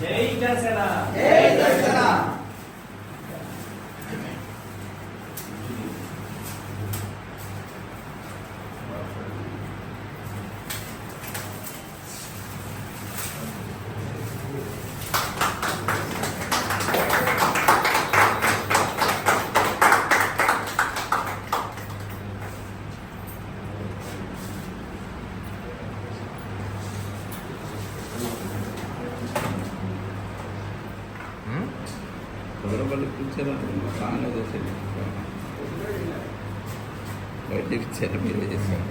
జై జనసేన జై జనసేన వాళ్ళు పిలిచారు బాగానే చేశారు. బయట ఇచ్చారు మీరే చేశారు.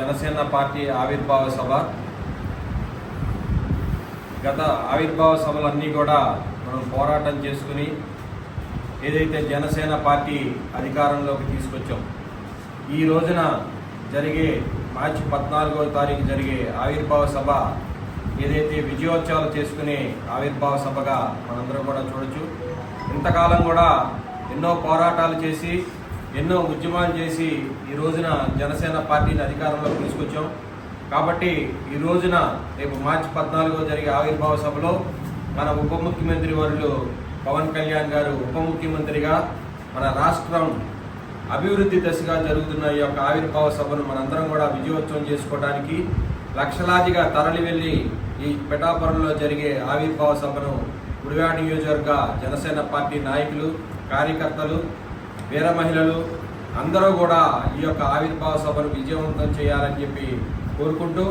జనసేన పార్టీ ఆవిర్భావ సభ. గత ఆవిర్భావ సభలన్నీ కూడా మనం పోరాటం చేసుకుని ఏదైతే జనసేన పార్టీ అధికారంలోకి తీసుకొచ్చాం ఈ రోజున జరిగే మార్చి పద్నాలుగో తారీఖు జరిగే ఆవిర్భావ సభ ఏదైతే విజయోత్సవాలు చేసుకునే ఆవిర్భావ సభగా మనందరం కూడా చూడొచ్చు. ఇంతకాలం కూడా ఎన్నో పోరాటాలు చేసి ఎన్నో ఉద్యమాలు చేసి ఈ రోజున జనసేన పార్టీని అధికారంలోకి తీసుకొచ్చాం. కాబట్టి ఈ రోజున రేపు మార్చి పద్నాలుగో జరిగే ఆవిర్భావ సభలో మన ఉప ముఖ్యమంత్రి వర్యులు పవన్ కళ్యాణ్ గారు ఉప ముఖ్యమంత్రిగా మన రాష్ట్రం అభివృద్ధి దశగా జరుగుతున్న ఈ యొక్క ఆవిర్భావ సభను మనందరం కూడా విజయోత్సవం చేసుకోవడానికి లక్షలాదిగా తరలి వెళ్ళి ఈ పిఠాపురంలో జరిగే ఆవిర్భావ సభను గుడివాడ నియోజకవర్గ జనసేన పార్టీ నాయకులు కార్యకర్తలు వీర మహిళలు అందరూ కూడా ఈ యొక్క ఆవిర్భావ సభను విజయవంతం చేయాలని చెప్పి కోరుకుంటూ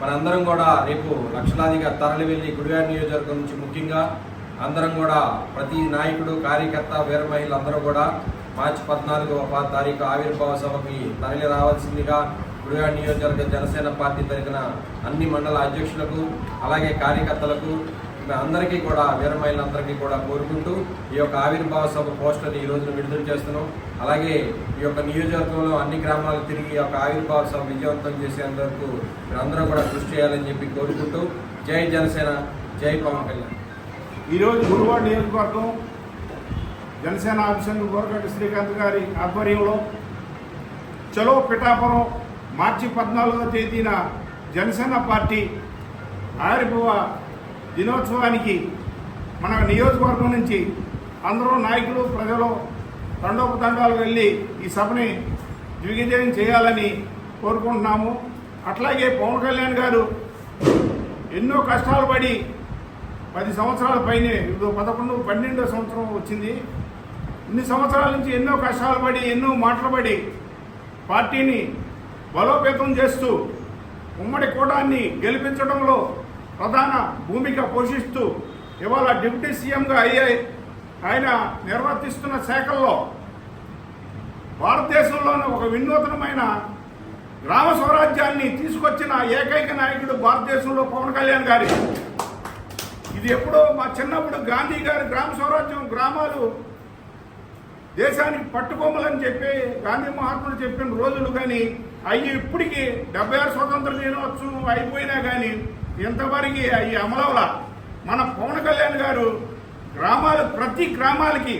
మనందరం కూడా రేపు లక్షలాదిగా తరలి వెళ్ళి గుడివాడ నియోజకవర్గం నుంచి ముఖ్యంగా అందరం కూడా ప్రతి నాయకుడు కార్యకర్త వీర మహిళలు అందరూ కూడా మార్చి పద్నాలుగవ తారీఖు ఆవిర్భావ సభకి తరలి రావాల్సిందిగా గుడివాడ నియోజకవర్గ జనసేన పార్టీ తరఫున అన్ని మండల అధ్యక్షులకు అలాగే కార్యకర్తలకు అందరికీ కూడా వీర అందరికీ కూడా కోరుకుంటూ ఈ యొక్క ఆవిర్భావ సభ పోస్టర్ని ఈ రోజున విడుదల చేస్తున్నాం. అలాగే ఈ యొక్క నియోజకవర్గంలో అన్ని గ్రామాలు తిరిగి ఈ యొక్క ఆవిర్భావ సభ విజయవంతం చేసేందుకు మీరందరూ కూడా కృషి చేయాలని చెప్పి కోరుకుంటూ జై జనసేన జై పవన్ కళ్యాణ్. ఈరోజు గురువాడ నియోజకవర్గం జనసేన ఆఫీసర్ గోరగడ్డ శ్రీకాంత్ గారి ఆధ్వర్యంలో చలో పిఠాపురం మార్చి పద్నాలుగో తేదీన జనసేన పార్టీ ఆవిర్భావ దినోత్సవానికి మన నియోజకవర్గం నుంచి అందరూ నాయకులు ప్రజలు తండోపతండాలు వెళ్ళి ఈ సభని దిగ్విజయం చేయాలని కోరుకుంటున్నాము. అట్లాగే పవన్ కళ్యాణ్ గారు ఎన్నో కష్టాలు పడి పది సంవత్సరాల పైనే ఇప్పుడు పదకొండు పన్నెండో సంవత్సరం వచ్చింది. ఇన్ని సంవత్సరాల నుంచి ఎన్నో కష్టాలు పడి ఎన్నో మాటలు పడి పార్టీని బలోపేతం చేస్తూ ఉమ్మడి కూటాన్ని గెలిపించడంలో ప్రధాన భూమిక పోషిస్తూ ఇవాళ డిప్యూటీ సీఎంగా అయ్యాయి ఆయన నిర్వర్తిస్తున్న శాఖల్లో భారతదేశంలోనే ఒక వినూతనమైన గ్రామ స్వరాజ్యాన్ని తీసుకొచ్చిన ఏకైక నాయకుడు భారతదేశంలో పవన్ కళ్యాణ్ గారి. ఇది ఎప్పుడో మా చిన్నప్పుడు గాంధీ గారి గ్రామ స్వరాజ్యం గ్రామాలు దేశానికి పట్టుకోమలని చెప్పి గాంధీ మహాత్ముడు చెప్పిన రోజులు కానీ అవి ఇప్పటికీ డెబ్బై ఆరు స్వతంత్ర దినోత్సవం అయిపోయినా కానీ ఇంతవరకు అవి అమలవల. మన పవన్ కళ్యాణ్ గారు గ్రామాలు ప్రతి గ్రామాలకి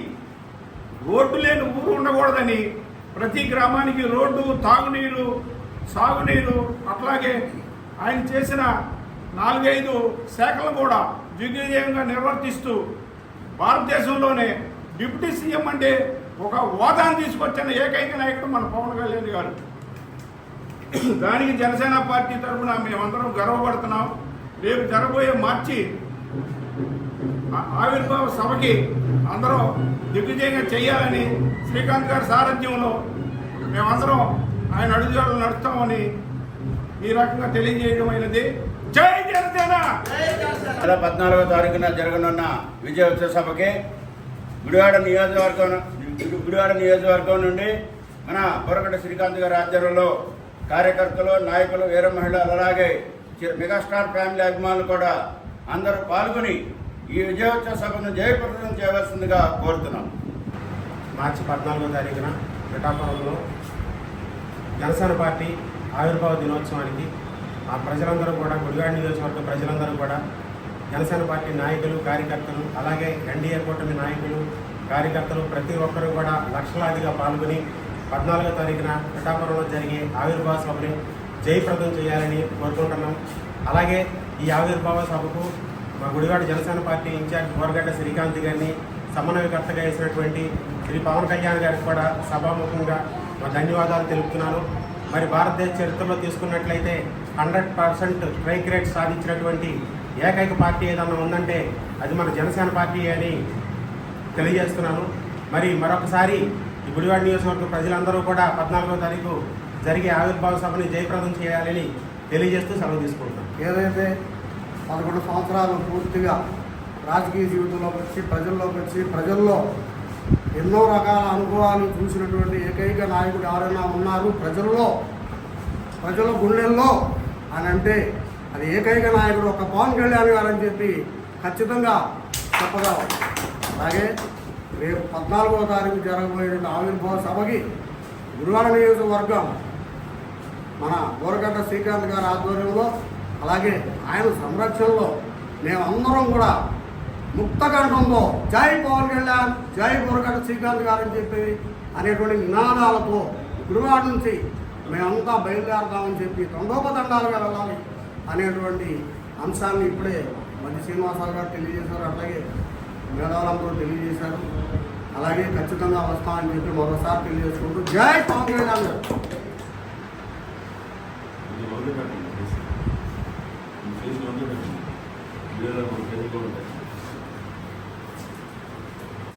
రోడ్డు లేని ఊరు ఉండకూడదని ప్రతి గ్రామానికి రోడ్డు తాగునీరు సాగునీరు అట్లాగే ఆయన చేసిన నాలుగైదు శాఖలు కూడా దిగ్విజయంగా నిర్వర్తిస్తూ భారతదేశంలోనే డిప్యూటీ సీఎం అంటే ఒక హోదాను తీసుకొచ్చిన ఏకైక నాయకుడు మన పవన్ కళ్యాణ్ గారు. దానికి జనసేన పార్టీ తరఫున మేమందరం గర్వపడుతున్నాం. రేపు జరగబోయే మార్చి ఆవిర్భావ సభకి అందరూ దిగ్విజయంగా చేయాలని శ్రీకాంత్ గారి సారథ్యంలో మేమందరం ఆయన అడుగుజాడలు నడుస్తామని ఈ రకంగా తెలియజేయడమైనది జై జనసేన! నెల పద్నాలుగో తారీఖున జరగనున్న విజయోత్సవ సభకి గుడివాడ నియోజకవర్గం గుడివాడ నియోజకవర్గం నుండి మన బొరగడ్డ శ్రీకాంత్ గారి ఆధ్వర్యంలో కార్యకర్తలు నాయకులు వీర మహిళలు అలాగే మెగాస్టార్ ఫ్యామిలీ అభిమానులు కూడా అందరూ పాల్గొని ఈ విజయోత్సవ సభను జయప్రదం చేయవలసిందిగా కోరుతున్నాం. మార్చి పద్నాలుగో తారీఖున పిఠాపురంలో జనసేన పార్టీ ఆవిర్భావ దినోత్సవానికి ఆ ప్రజలందరూ కూడా గుడివాడ నియోజకవర్గ ప్రజలందరూ కూడా జనసేన పార్టీ నాయకులు కార్యకర్తలు అలాగే ఎన్డీఏ కూటమి నాయకులు కార్యకర్తలు ప్రతి ఒక్కరూ కూడా లక్షలాదిగా పాల్గొని పద్నాలుగో తారీఖున పిఠాపురంలో జరిగే ఆవిర్భావ సభని జయప్రదం చేయాలని కోరుకుంటున్నాం. అలాగే ఈ ఆవిర్భావ సభకు మా గుడివాడ జనసేన పార్టీ ఇన్ఛార్జ్ బోరగడ్డ శ్రీకాంత్ గారిని సమన్వయకర్తగా వేసినటువంటి శ్రీ పవన్ కళ్యాణ్ గారికి కూడా సభాముఖంగా మా ధన్యవాదాలు తెలుపుతున్నాను. మరి భారతదేశ చరిత్రలో తీసుకున్నట్లయితే హండ్రెడ్ పర్సెంట్ స్ట్రైక్ రేట్ సాధించినటువంటి ఏకైక పార్టీ ఏదన్నా ఉందంటే అది మన జనసేన పార్టీ అని తెలియజేస్తున్నాను. మరి మరొకసారి గుడివాడ నియోజకవర్గ ప్రజలందరూ కూడా పద్నాలుగో తారీఖు జరిగే ఆవిర్భావ సభని జయప్రదం చేయాలని తెలియజేస్తూ సెలవు తీసుకుంటున్నాం. ఏదైతే పదకొండు సంవత్సరాలు పూర్తిగా రాజకీయ జీవితంలోకి వచ్చి ప్రజల్లోకి వచ్చి ప్రజల్లో ఎన్నో రకాల అనుభవాలు చూసినటువంటి ఏకైక నాయకుడు ఎవరైనా ఉన్నారు ప్రజల్లో ప్రజల గుండెల్లో అని అంటే అది ఏకైక నాయకుడు ఒక పవన్ కళ్యాణ్ గారు అని చెప్పి ఖచ్చితంగా చెప్పగలం. అలాగే రేపు పద్నాలుగో తారీఖు జరగబోయేటువంటి ఆవిర్భావ సభకి గురువాడ నియోజకవర్గం మన బోరగడ్డ శ్రీకాంత్ గారి ఆధ్వర్యంలో అలాగే ఆయన సంరక్షణలో మేమందరం కూడా ముక్త కంఠంలో జై పవన్ కళ్యాణ్ జై బోరగడ్డ శ్రీకాంత్ గారు అని చెప్పి అనేటువంటి నినాదాలతో గురువాడ నుంచి మేమంతా బయలుదేరదామని చెప్పి తండోపతండాలుగా వెళ్ళాలి అనేటువంటి అంశాన్ని ఇప్పుడే మంచి శ్రీనివాసరావు గారు తెలియజేశారు. అట్లాగే మేధావులందరూ తెలియజేశారు అలాగే ఖచ్చితంగా వస్తామని చెప్పి మరోసారి తెలియజేసుకుంటూ జై పవన్ కళ్యాణ్ గారు పెట్టండి. ఫేస్ పెట్టండి. వీడియోలో మనకి ఎదుర్కొంటాయి.